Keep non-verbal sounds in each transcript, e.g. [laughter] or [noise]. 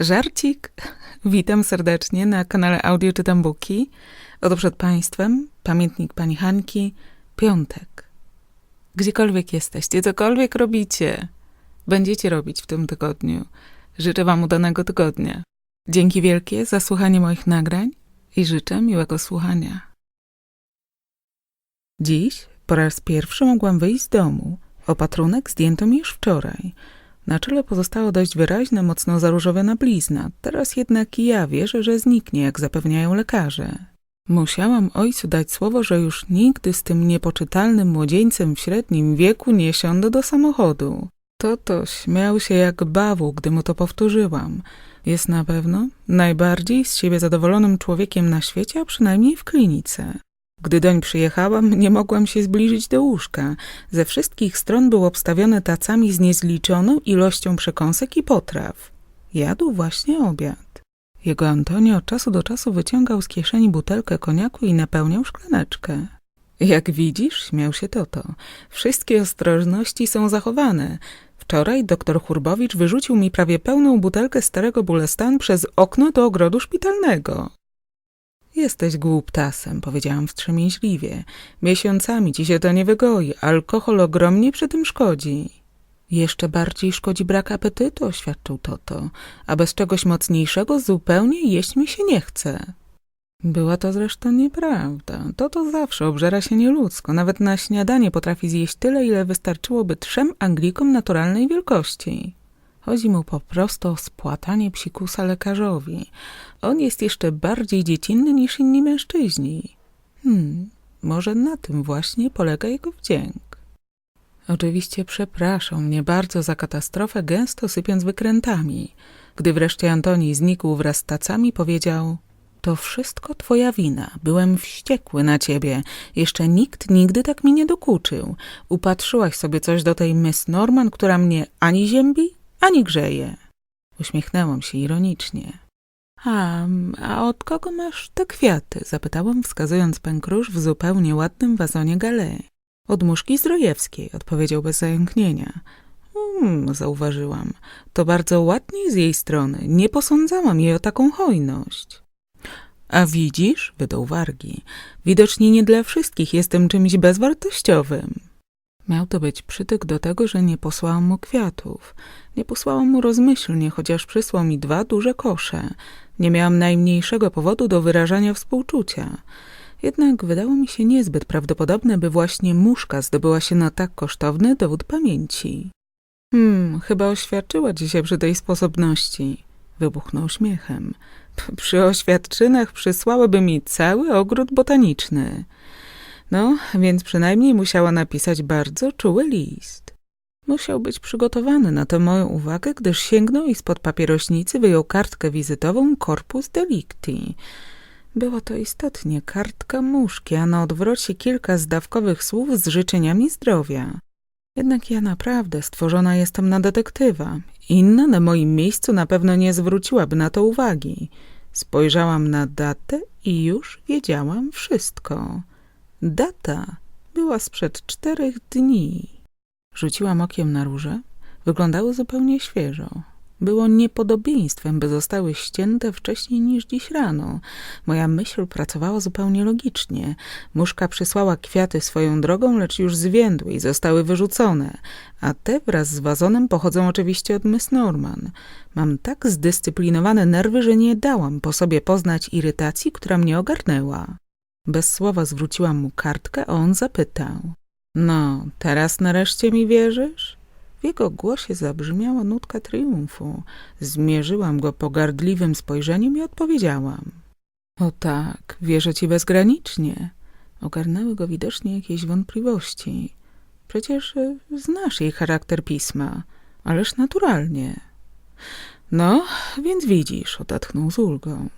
Żarcik. Witam serdecznie na kanale Audio Czytam Buki. Oto przed Państwem pamiętnik Pani Hanki, piątek. Gdziekolwiek jesteście, cokolwiek robicie, będziecie robić w tym tygodniu. Życzę Wam udanego tygodnia. Dzięki wielkie za słuchanie moich nagrań i życzę miłego słuchania. Dziś po raz pierwszy mogłam wyjść z domu. Opatrunek zdjęto mi już wczoraj. Na czele pozostała dość wyraźna, mocno zaróżowiona blizna. Teraz jednak i ja wierzę, że zniknie, jak zapewniają lekarze. Musiałam ojcu dać słowo, że już nigdy z tym niepoczytalnym młodzieńcem w średnim wieku nie siądę do samochodu. To to śmiał się jak bawu, gdy mu to powtórzyłam. Jest na pewno najbardziej z siebie zadowolonym człowiekiem na świecie, a przynajmniej w klinice. Gdy doń przyjechałam, nie mogłam się zbliżyć do łóżka. Ze wszystkich stron był obstawiony tacami z niezliczoną ilością przekąsek i potraw. Jadł właśnie obiad. Jego Antonio od czasu do czasu wyciągał z kieszeni butelkę koniaku i napełniał szklaneczkę. Jak widzisz, śmiał się Toto, wszystkie ostrożności są zachowane. Wczoraj doktor Hurbowicz wyrzucił mi prawie pełną butelkę starego Bulestan przez okno do ogrodu szpitalnego. Jesteś głuptasem, powiedziałam wstrzemięźliwie. Miesiącami ci się to nie wygoi, alkohol ogromnie przy tym szkodzi. Jeszcze bardziej szkodzi brak apetytu, oświadczył Toto, a bez czegoś mocniejszego zupełnie jeść mi się nie chce. Była to zresztą nieprawda. Toto zawsze obżera się nieludzko. Nawet na śniadanie potrafi zjeść tyle, ile wystarczyłoby trzem Anglikom naturalnej wielkości. Chodzi mu po prostu o spłatanie psikusa lekarzowi. On jest jeszcze bardziej dziecinny niż inni mężczyźni. Hmm, może na tym właśnie polega jego wdzięk. Oczywiście przepraszał mnie bardzo za katastrofę, gęsto sypiąc wykrętami. Gdy wreszcie Antoni znikł wraz z tacami, powiedział... To wszystko twoja wina. Byłem wściekły na ciebie. Jeszcze nikt nigdy tak mi nie dokuczył. Upatrzyłaś sobie coś do tej Miss Norman, która mnie ani ziębi, ani grzeje. Uśmiechnęłam się ironicznie. A, a od kogo masz te kwiaty? Zapytałam, wskazując pękrusz w zupełnie ładnym wazonie galei. Od muszki zdrojewskiej, odpowiedział bez zająknienia. Hmm, zauważyłam. To bardzo ładnie z jej strony. Nie posądzałam jej o taką hojność. A widzisz, wydał wargi, widocznie nie dla wszystkich jestem czymś bezwartościowym. Miał to być przytyk do tego, że nie posłałam mu kwiatów. Nie posłałam mu rozmyślnie, chociaż przysłał mi dwa duże kosze. Nie miałam najmniejszego powodu do wyrażania współczucia. Jednak wydało mi się niezbyt prawdopodobne, by właśnie muszka zdobyła się na tak kosztowny dowód pamięci. Hmm, chyba oświadczyła się przy tej sposobności. Wybuchnął śmiechem. Przy oświadczynach przysłałaby mi cały ogród botaniczny. No, więc przynajmniej musiała napisać bardzo czuły list. Musiał być przygotowany na tę moją uwagę, gdyż sięgnął i spod papierośnicy wyjął kartkę wizytową Corpus Delicti. Była to istotnie kartka muszki, a na odwrocie kilka zdawkowych słów z życzeniami zdrowia. Jednak ja naprawdę stworzona jestem na detektywa. Inna na moim miejscu na pewno nie zwróciłaby na to uwagi. Spojrzałam na datę i już wiedziałam wszystko. Data była sprzed czterech dni. Rzuciłam okiem na róże. Wyglądały zupełnie świeżo. Było niepodobieństwem, by zostały ścięte wcześniej niż dziś rano. Moja myśl pracowała zupełnie logicznie. Muszka przysłała kwiaty swoją drogą, lecz już zwiędły i zostały wyrzucone, a te wraz z wazonem pochodzą oczywiście od Miss Norman. Mam tak zdyscyplinowane nerwy, że nie dałam po sobie poznać irytacji, która mnie ogarnęła. Bez słowa zwróciłam mu kartkę, a on zapytał. No, teraz nareszcie mi wierzysz? W jego głosie zabrzmiała nutka triumfu. Zmierzyłam go pogardliwym spojrzeniem i odpowiedziałam. O tak, wierzę ci bezgranicznie. Ogarnęły go widocznie jakieś wątpliwości. Przecież y, znasz jej charakter pisma, ależ naturalnie. No, więc widzisz, odetchnął z ulgą.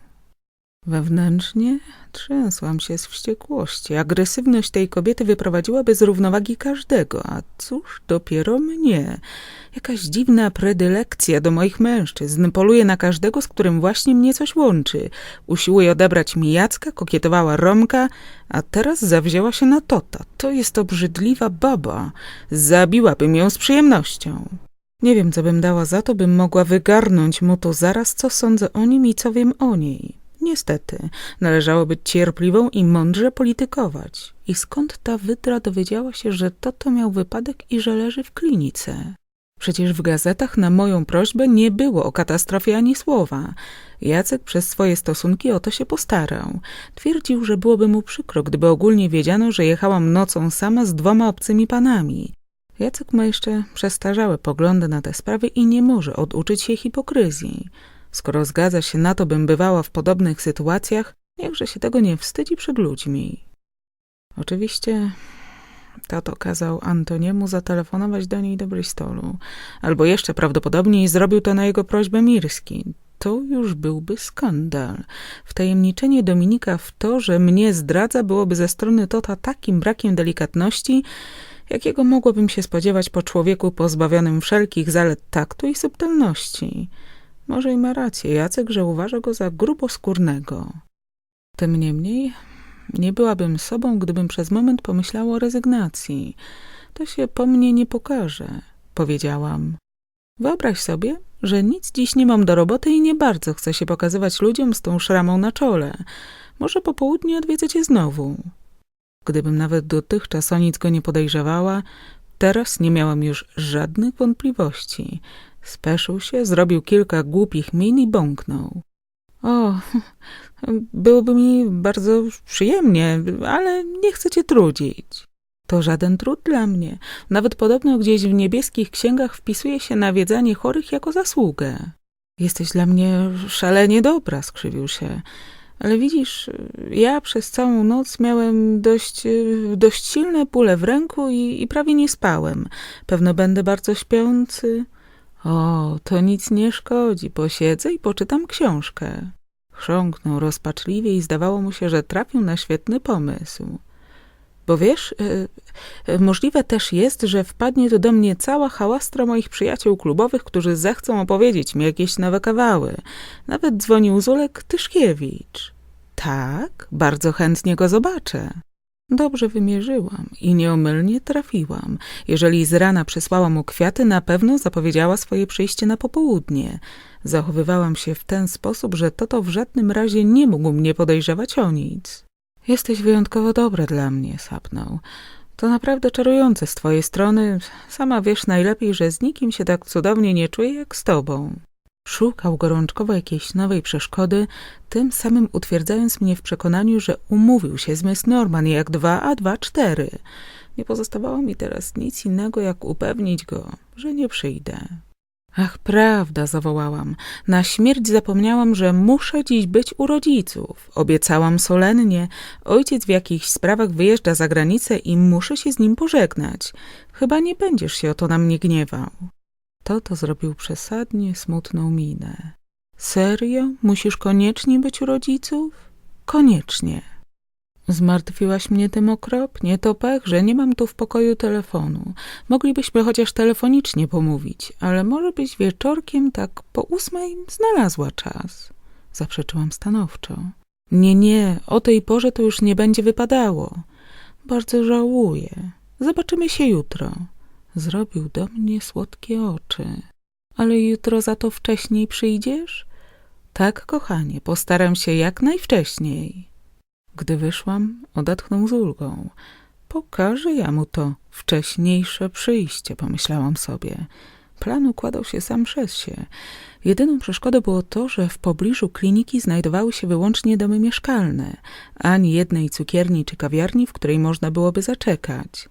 Wewnętrznie trzęsłam się z wściekłości. Agresywność tej kobiety wyprowadziłaby z równowagi każdego, a cóż dopiero mnie. Jakaś dziwna predylekcja do moich mężczyzn. Poluje na każdego, z którym właśnie mnie coś łączy. Usiłuje odebrać mi Jacka, kokietowała Romka, a teraz zawzięła się na Tota. To jest obrzydliwa baba. Zabiłabym ją z przyjemnością. Nie wiem, co bym dała za to, bym mogła wygarnąć mu to zaraz, co sądzę o nim i co wiem o niej. Niestety, należało być cierpliwą i mądrze politykować. I skąd ta wydra dowiedziała się, że Toto miał wypadek i że leży w klinice? Przecież w gazetach na moją prośbę nie było o katastrofie ani słowa. Jacek przez swoje stosunki o to się postarał. Twierdził, że byłoby mu przykro, gdyby ogólnie wiedziano, że jechałam nocą sama z dwoma obcymi panami. Jacek ma jeszcze przestarzałe poglądy na te sprawy i nie może oduczyć się hipokryzji. Skoro zgadza się na to, bym bywała w podobnych sytuacjach, niechże się tego nie wstydzi przed ludźmi. Oczywiście tato kazał Antoniemu zatelefonować do niej do Bristolu, albo jeszcze prawdopodobniej zrobił to na jego prośbę Mirski. To już byłby skandal. Wtajemniczenie Dominika w to, że mnie zdradza, byłoby ze strony Tota takim brakiem delikatności, jakiego mogłabym się spodziewać po człowieku pozbawionym wszelkich zalet taktu i subtelności. Może i ma rację Jacek, że uważa go za gruboskórnego. Tym niemniej nie byłabym sobą, gdybym przez moment pomyślała o rezygnacji. To się po mnie nie pokaże, powiedziałam. Wyobraź sobie, że nic dziś nie mam do roboty i nie bardzo chcę się pokazywać ludziom z tą szramą na czole. Może po południu odwiedzę cię znowu. Gdybym nawet dotychczas o nic go nie podejrzewała, teraz nie miałam już żadnych wątpliwości. Speszył się, zrobił kilka głupich min i bąknął. O, [laughs] byłoby mi bardzo przyjemnie, ale nie chcę cię trudzić. To żaden trud dla mnie. Nawet podobno gdzieś w niebieskich księgach wpisuje się nawiedzanie chorych jako zasługę. Jesteś dla mnie szalenie dobra, skrzywił się. Ale widzisz, ja przez całą noc miałem dość, dość silne bóle w ręku i, i prawie nie spałem. Pewno będę bardzo śpiący. O, to nic nie szkodzi, posiedzę i poczytam książkę. Chrząknął rozpaczliwie i zdawało mu się, że trafił na świetny pomysł. Bo wiesz, y, y, możliwe też jest, że wpadnie tu do mnie cała hałastra moich przyjaciół klubowych, którzy zechcą opowiedzieć mi jakieś nowe kawały. Nawet dzwonił Zulek Tyszkiewicz. Tak, bardzo chętnie go zobaczę. Dobrze wymierzyłam i nieomylnie trafiłam. Jeżeli z rana przysłała mu kwiaty, na pewno zapowiedziała swoje przyjście na popołudnie. Zachowywałam się w ten sposób, że Toto w żadnym razie nie mógł mnie podejrzewać o nic. Jesteś wyjątkowo dobra dla mnie, sapnął. To naprawdę czarujące z twojej strony. Sama wiesz najlepiej, że z nikim się tak cudownie nie czuję jak z tobą. Szukał gorączkowo jakiejś nowej przeszkody, tym samym utwierdzając mnie w przekonaniu, że umówił się z Miss Norman jak dwa, a dwa cztery. Nie pozostawało mi teraz nic innego, jak upewnić go, że nie przyjdę. Ach, prawda, zawołałam. Na śmierć zapomniałam, że muszę dziś być u rodziców. Obiecałam solennie. Ojciec w jakichś sprawach wyjeżdża za granicę i muszę się z nim pożegnać. Chyba nie będziesz się o to na mnie gniewał. To to zrobił przesadnie smutną minę. Serio? Musisz koniecznie być u rodziców? Koniecznie. Zmartwiłaś mnie tym okropnie. To pech, że nie mam tu w pokoju telefonu. Moglibyśmy chociaż telefonicznie pomówić, ale może byś wieczorkiem tak po ósmej znalazła czas. Zaprzeczyłam stanowczo. Nie, nie, o tej porze to już nie będzie wypadało. Bardzo żałuję. Zobaczymy się jutro. Zrobił do mnie słodkie oczy. Ale jutro za to wcześniej przyjdziesz? Tak, kochanie, postaram się jak najwcześniej. Gdy wyszłam, odetchnął z ulgą. Pokażę ja mu to wcześniejsze przyjście, pomyślałam sobie. Plan układał się sam przez się. Jedyną przeszkodą było to, że w pobliżu kliniki znajdowały się wyłącznie domy mieszkalne, ani jednej cukierni czy kawiarni, w której można byłoby zaczekać.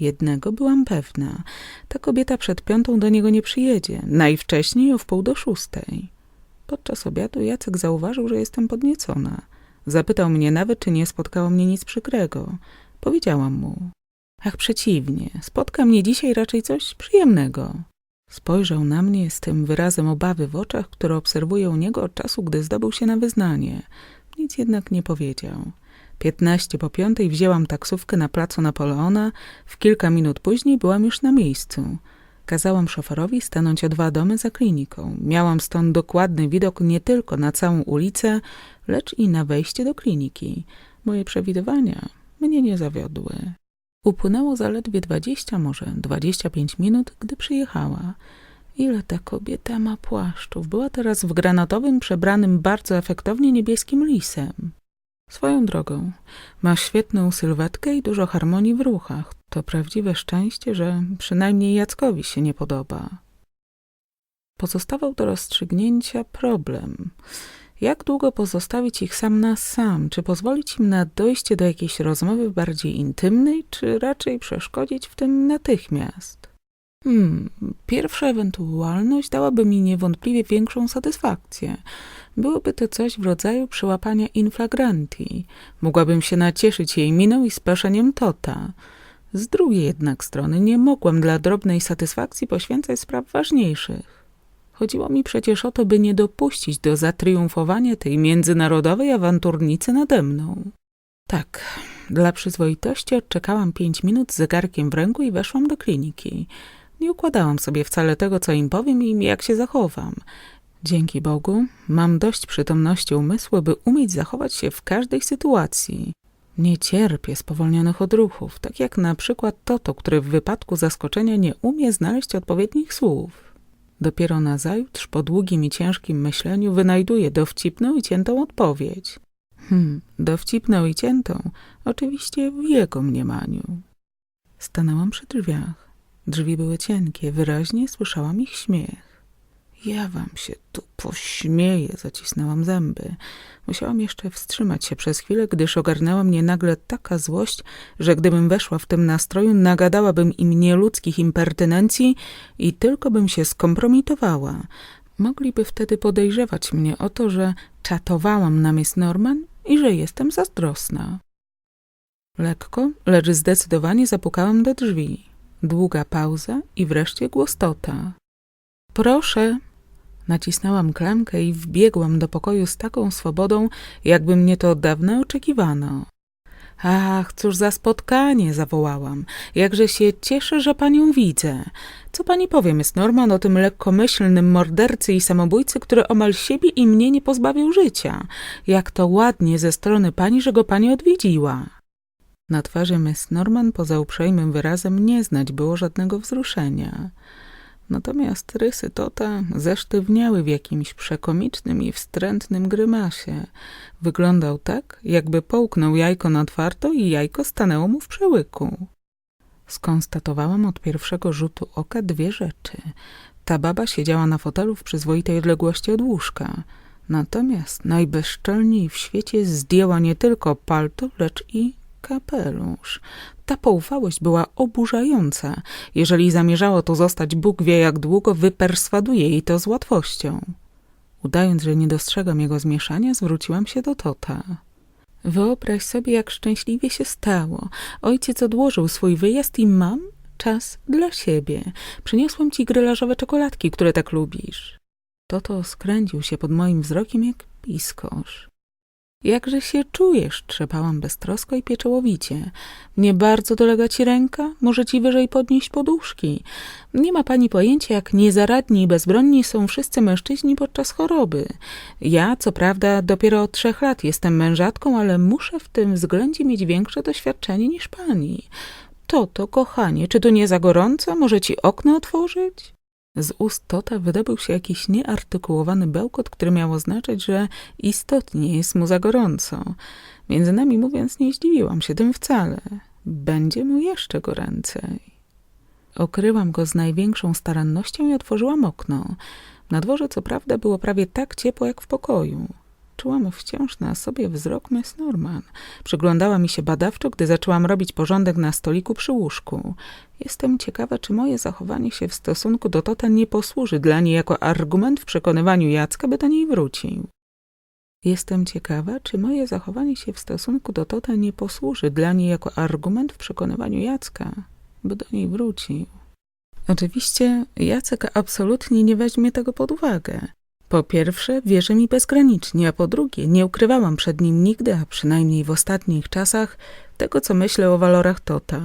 Jednego byłam pewna. Ta kobieta przed piątą do niego nie przyjedzie, najwcześniej o wpół do szóstej. Podczas obiadu Jacek zauważył, że jestem podniecona. Zapytał mnie nawet, czy nie spotkało mnie nic przykrego. Powiedziałam mu. Ach, przeciwnie, spotka mnie dzisiaj raczej coś przyjemnego. Spojrzał na mnie z tym wyrazem obawy w oczach, które obserwuję u niego od czasu, gdy zdobył się na wyznanie. Nic jednak nie powiedział. Piętnaście po piątej wzięłam taksówkę na placu Napoleona. W kilka minut później byłam już na miejscu. Kazałam szoferowi stanąć o dwa domy za kliniką. Miałam stąd dokładny widok nie tylko na całą ulicę, lecz i na wejście do kliniki. Moje przewidywania mnie nie zawiodły. Upłynęło zaledwie dwadzieścia, może dwadzieścia pięć minut, gdy przyjechała. Ile ta kobieta ma płaszczów? Była teraz w granatowym, przebranym bardzo efektownie niebieskim lisem. Swoją drogą, ma świetną sylwetkę i dużo harmonii w ruchach. To prawdziwe szczęście, że przynajmniej Jackowi się nie podoba. Pozostawał do rozstrzygnięcia problem. Jak długo pozostawić ich sam na sam? Czy pozwolić im na dojście do jakiejś rozmowy bardziej intymnej, czy raczej przeszkodzić w tym natychmiast? Hmm, pierwsza ewentualność dałaby mi niewątpliwie większą satysfakcję. Byłoby to coś w rodzaju przyłapania in flagranti. Mogłabym się nacieszyć jej miną i splaszeniem Tota. Z drugiej jednak strony nie mogłam dla drobnej satysfakcji poświęcać spraw ważniejszych. Chodziło mi przecież o to, by nie dopuścić do zatriumfowania tej międzynarodowej awanturnicy nade mną. Tak, dla przyzwoitości odczekałam pięć minut z zegarkiem w ręku i weszłam do kliniki. Nie układałam sobie wcale tego, co im powiem i jak się zachowam. Dzięki Bogu mam dość przytomności umysłu, by umieć zachować się w każdej sytuacji. Nie cierpię spowolnionych odruchów, tak jak na przykład Toto, który w wypadku zaskoczenia nie umie znaleźć odpowiednich słów. Dopiero nazajutrz, po długim i ciężkim myśleniu, wynajduję dowcipną i ciętą odpowiedź. Hmm, dowcipną i ciętą, oczywiście w jego mniemaniu. Stanęłam przy drzwiach. Drzwi były cienkie, wyraźnie słyszałam ich śmiech. Ja wam się tu pośmieję, zacisnęłam zęby. Musiałam jeszcze wstrzymać się przez chwilę, gdyż ogarnęła mnie nagle taka złość, że gdybym weszła w tym nastroju, nagadałabym im nieludzkich impertynencji i tylko bym się skompromitowała. Mogliby wtedy podejrzewać mnie o to, że czatowałam na Miss Norman i że jestem zazdrosna. Lekko, lecz zdecydowanie zapukałam do drzwi. Długa pauza i wreszcie głos Tota. Proszę. Nacisnęłam klamkę i wbiegłam do pokoju z taką swobodą, jakby mnie to od dawna oczekiwano. Ach, cóż za spotkanie, zawołałam. Jakże się cieszę, że panią widzę. Co pani powie, Miss Norman, o tym lekkomyślnym mordercy i samobójcy, który omal siebie i mnie nie pozbawił życia? Jak to ładnie ze strony pani, że go pani odwiedziła. Na twarzy Miss Norman poza uprzejmym wyrazem nie znać było żadnego wzruszenia. Natomiast rysy Tota zesztywniały w jakimś przekomicznym i wstrętnym grymasie. Wyglądał tak, jakby połknął jajko na twardo i jajko stanęło mu w przełyku. Skonstatowałam od pierwszego rzutu oka dwie rzeczy. Ta baba siedziała na fotelu w przyzwoitej odległości od łóżka. Natomiast najbezczelniej w świecie zdjęła nie tylko palto, lecz i kapelusz. Ta poufałość była oburzająca. Jeżeli zamierzało to zostać Bóg wie jak długo, wyperswaduje jej to z łatwością. Udając, że nie dostrzegam jego zmieszania, zwróciłam się do Tota. Wyobraź sobie, jak szczęśliwie się stało. Ojciec odłożył swój wyjazd i mam czas dla siebie. Przyniosłam ci grylażowe czekoladki, które tak lubisz. Toto skręcił się pod moim wzrokiem jak piskosz. Jakże się czujesz? trzepałam beztrosko i pieczołowicie. Nie bardzo dolega ci ręka? Może ci wyżej podnieść poduszki? Nie ma pani pojęcia, jak niezaradni i bezbronni są wszyscy mężczyźni podczas choroby. Ja, co prawda, dopiero od trzech lat jestem mężatką, ale muszę w tym względzie mieć większe doświadczenie niż pani. To, to, kochanie, czy tu nie za gorąco? Może ci okno otworzyć? Z ust Tota wydobył się jakiś nieartykułowany bełkot, który miał oznaczać, że istotnie jest mu za gorąco. Między nami mówiąc, nie zdziwiłam się tym wcale. Będzie mu jeszcze goręcej. Okryłam go z największą starannością i otworzyłam okno. Na dworze co prawda było prawie tak ciepło jak w pokoju. Czułam wciąż na sobie wzrok Miss Norman. Przyglądała mi się badawczo, gdy zaczęłam robić porządek na stoliku przy łóżku. Jestem ciekawa, czy moje zachowanie się w stosunku do Tota nie posłuży dla niej jako argument w przekonywaniu Jacka, by do niej wrócił. Jestem ciekawa, czy moje zachowanie się w stosunku do Tota nie posłuży dla niej jako argument w przekonywaniu Jacka, by do niej wrócił. Oczywiście Jacek absolutnie nie weźmie tego pod uwagę. Po pierwsze, wierzy mi bezgranicznie, a po drugie, nie ukrywałam przed nim nigdy, a przynajmniej w ostatnich czasach, tego, co myślę o walorach Tota.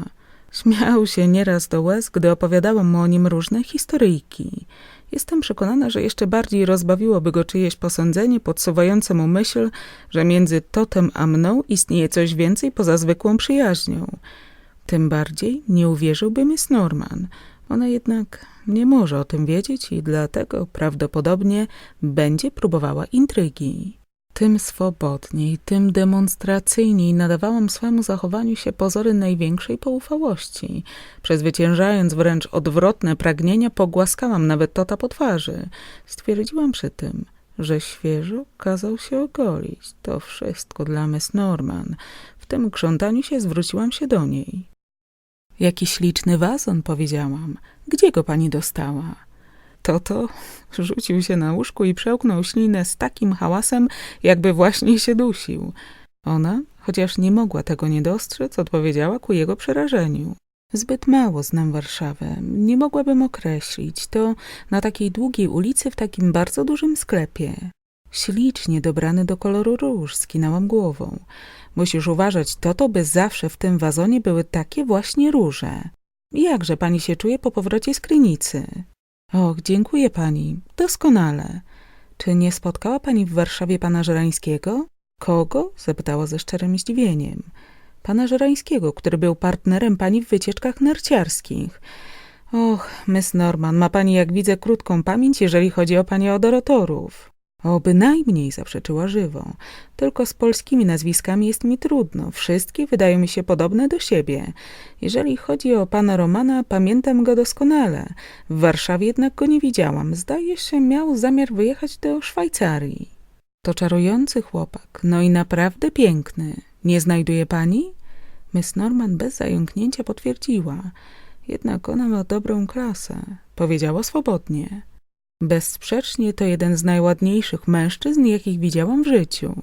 Śmiał się nieraz do łez, gdy opowiadałam mu o nim różne historyjki. Jestem przekonana, że jeszcze bardziej rozbawiłoby go czyjeś posądzenie podsuwające mu myśl, że między Totem a mną istnieje coś więcej poza zwykłą przyjaźnią. Tym bardziej nie uwierzyłby Miss Norman – Ona jednak nie może o tym wiedzieć i dlatego prawdopodobnie będzie próbowała intrygi. Tym swobodniej, tym demonstracyjniej nadawałam swemu zachowaniu się pozory największej poufałości. Przezwyciężając wręcz odwrotne pragnienia, pogłaskałam nawet Tota po twarzy. Stwierdziłam przy tym, że świeżo kazał się ogolić. To wszystko dla Miss Norman. W tym krzątaniu się zwróciłam się do niej. Jaki śliczny wazon, powiedziałam. Gdzie go pani dostała? Toto rzucił się na łóżku i przełknął ślinę z takim hałasem, jakby właśnie się dusił. Ona, chociaż nie mogła tego nie dostrzec, odpowiedziała ku jego przerażeniu. Zbyt mało znam Warszawę. Nie mogłabym określić. To na takiej długiej ulicy w takim bardzo dużym sklepie. Ślicznie dobrany do koloru róż, skinęłam głową. Musisz uważać, Toto, by zawsze w tym wazonie były takie właśnie róże. Jakże pani się czuje po powrocie z klinicy? Och, dziękuję pani. Doskonale. Czy nie spotkała pani w Warszawie pana Żerańskiego? Kogo? zapytała ze szczerym zdziwieniem. Pana Żerańskiego, który był partnerem pani w wycieczkach narciarskich. Och, Miss Norman, ma pani, jak widzę, krótką pamięć, jeżeli chodzi o pani odoratorów. O, bynajmniej, zaprzeczyła żywo. Tylko z polskimi nazwiskami jest mi trudno. Wszystkie wydają mi się podobne do siebie. Jeżeli chodzi o pana Romana, pamiętam go doskonale. W Warszawie jednak go nie widziałam. Zdaje się, miał zamiar wyjechać do Szwajcarii. To czarujący chłopak, no i naprawdę piękny. Nie znajduje pani? Miss Norman bez zająknięcia potwierdziła. Jednak ona ma dobrą klasę. Powiedziała swobodnie. Bezsprzecznie to jeden z najładniejszych mężczyzn, jakich widziałam w życiu.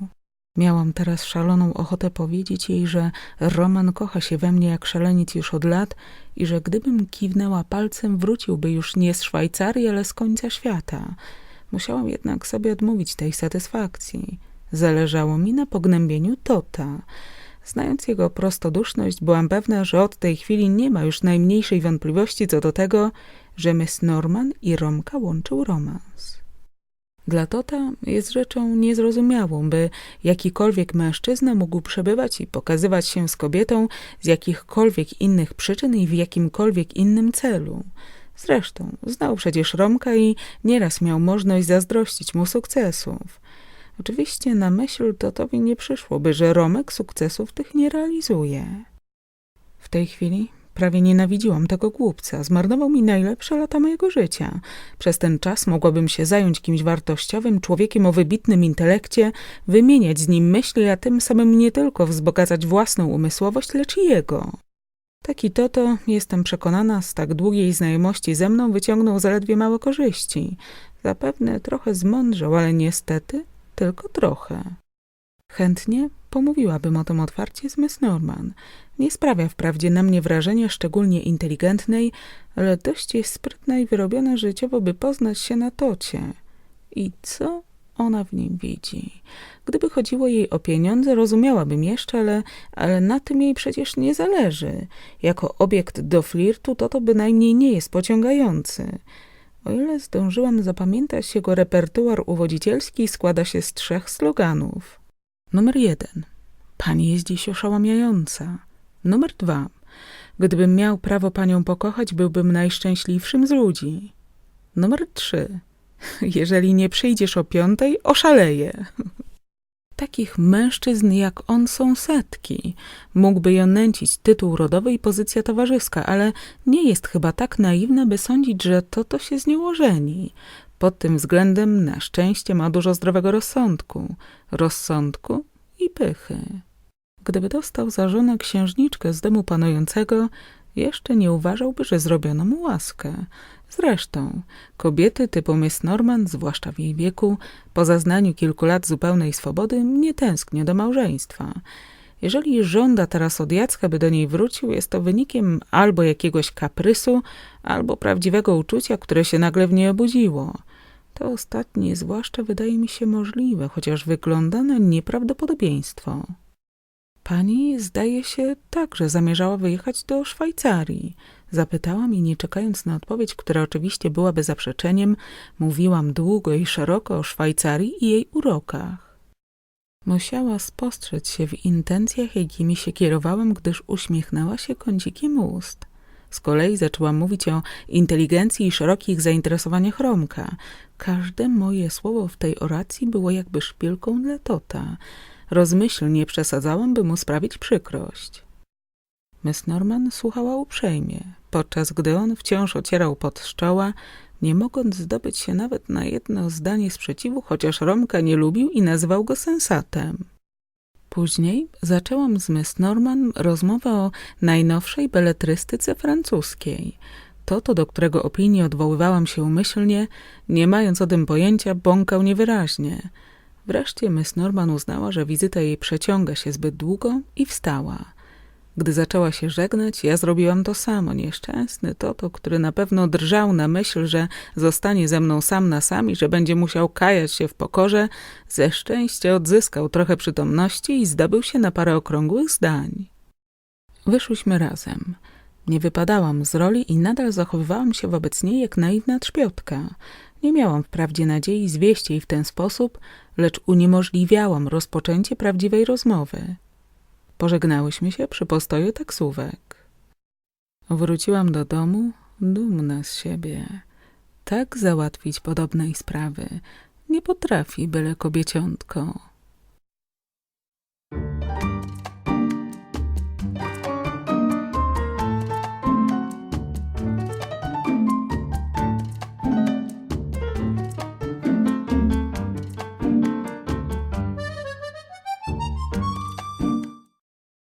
Miałam teraz szaloną ochotę powiedzieć jej, że Roman kocha się we mnie jak szaleniec już od lat i że gdybym kiwnęła palcem, wróciłby już nie z Szwajcarii, ale z końca świata. Musiałam jednak sobie odmówić tej satysfakcji. Zależało mi na pognębieniu Tota. Znając jego prostoduszność, byłam pewna, że od tej chwili nie ma już najmniejszej wątpliwości co do tego, że Miss Norman i Romka łączył romans. Dla Tota jest rzeczą niezrozumiałą, by jakikolwiek mężczyzna mógł przebywać i pokazywać się z kobietą z jakichkolwiek innych przyczyn i w jakimkolwiek innym celu. Zresztą znał przecież Romka i nieraz miał możliwość zazdrościć mu sukcesów. Oczywiście na myśl Totowi nie przyszłoby, że Romek sukcesów tych nie realizuje. W tej chwili prawie nienawidziłam tego głupca. Zmarnował mi najlepsze lata mojego życia. Przez ten czas mogłabym się zająć kimś wartościowym, człowiekiem o wybitnym intelekcie, wymieniać z nim myśli, a tym samym nie tylko wzbogacać własną umysłowość, lecz i jego. Taki Toto, jestem przekonana, z tak długiej znajomości ze mną wyciągnął zaledwie małe korzyści. Zapewne trochę zmądrzał, ale niestety tylko trochę. Chętnie pomówiłabym o tym otwarcie z Miss Norman. Nie sprawia wprawdzie na mnie wrażenia szczególnie inteligentnej, ale dość jest sprytna i wyrobiona życiowo, by poznać się na tocie. I co ona w nim widzi? Gdyby chodziło jej o pieniądze, rozumiałabym jeszcze, ale, ale na tym jej przecież nie zależy. Jako obiekt do flirtu to to bynajmniej nie jest pociągający. O ile zdążyłam zapamiętać, jego repertuar uwodzicielski składa się z trzech sloganów. Numer jeden. Pani jest dziś oszałamiająca. Numer dwa. Gdybym miał prawo panią pokochać, byłbym najszczęśliwszym z ludzi. Numer trzy. [laughs] Jeżeli nie przyjdziesz o piątej, oszaleję. [laughs] Takich mężczyzn jak on są setki. Mógłby ją nęcić tytuł rodowy i pozycja towarzyska, ale nie jest chyba tak naiwna, by sądzić, że to to się z nią ożeni. Pod tym względem na szczęście ma dużo zdrowego rozsądku. Rozsądku i pychy. Gdyby dostał za żonę księżniczkę z domu panującego, jeszcze nie uważałby, że zrobiono mu łaskę. Zresztą kobiety typu Miss Norman, zwłaszcza w jej wieku, po zaznaniu kilku lat zupełnej swobody, nie tęsknią do małżeństwa. Jeżeli żąda teraz od Jacka, by do niej wrócił, jest to wynikiem albo jakiegoś kaprysu, albo prawdziwego uczucia, które się nagle w niej obudziło. To ostatnie zwłaszcza wydaje mi się możliwe, chociaż wygląda na nieprawdopodobieństwo. Pani, zdaje się, także zamierzała wyjechać do Szwajcarii. Zapytałam i nie czekając na odpowiedź, która oczywiście byłaby zaprzeczeniem, mówiłam długo i szeroko o Szwajcarii i jej urokach. Musiała spostrzec się w intencjach, jakimi się kierowałam, gdyż uśmiechnęła się kącikiem ust. Z kolei zaczęłam mówić o inteligencji i szerokich zainteresowaniach Romka. Każde moje słowo w tej oracji było jakby szpilką dla Tota. Rozmyślnie przesadzałam, by mu sprawić przykrość. Miss Norman słuchała uprzejmie, podczas gdy on wciąż ocierał pod z czoła, nie mogąc zdobyć się nawet na jedno zdanie sprzeciwu, chociaż Romka nie lubił i nazywał go sensatem. Później zaczęłam z Miss Norman rozmowę o najnowszej beletrystyce francuskiej. To, to do którego opinii odwoływałam się umyślnie, nie mając o tym pojęcia, bąkał niewyraźnie. Wreszcie Miss Norman uznała, że wizyta jej przeciąga się zbyt długo i wstała. Gdy zaczęła się żegnać, ja zrobiłam to samo. Nieszczęsny Toto, który na pewno drżał na myśl, że zostanie ze mną sam na sam i że będzie musiał kajać się w pokorze, ze szczęścia odzyskał trochę przytomności i zdobył się na parę okrągłych zdań. Wyszłyśmy razem. Nie wypadałam z roli i nadal zachowywałam się wobec niej jak naiwna trzpiotka. Nie miałam wprawdzie nadziei zwieść jej w ten sposób, lecz uniemożliwiałam rozpoczęcie prawdziwej rozmowy. Pożegnałyśmy się przy postoju taksówek. Wróciłam do domu dumna z siebie. Tak załatwić podobnej sprawy nie potrafi byle kobieciątko.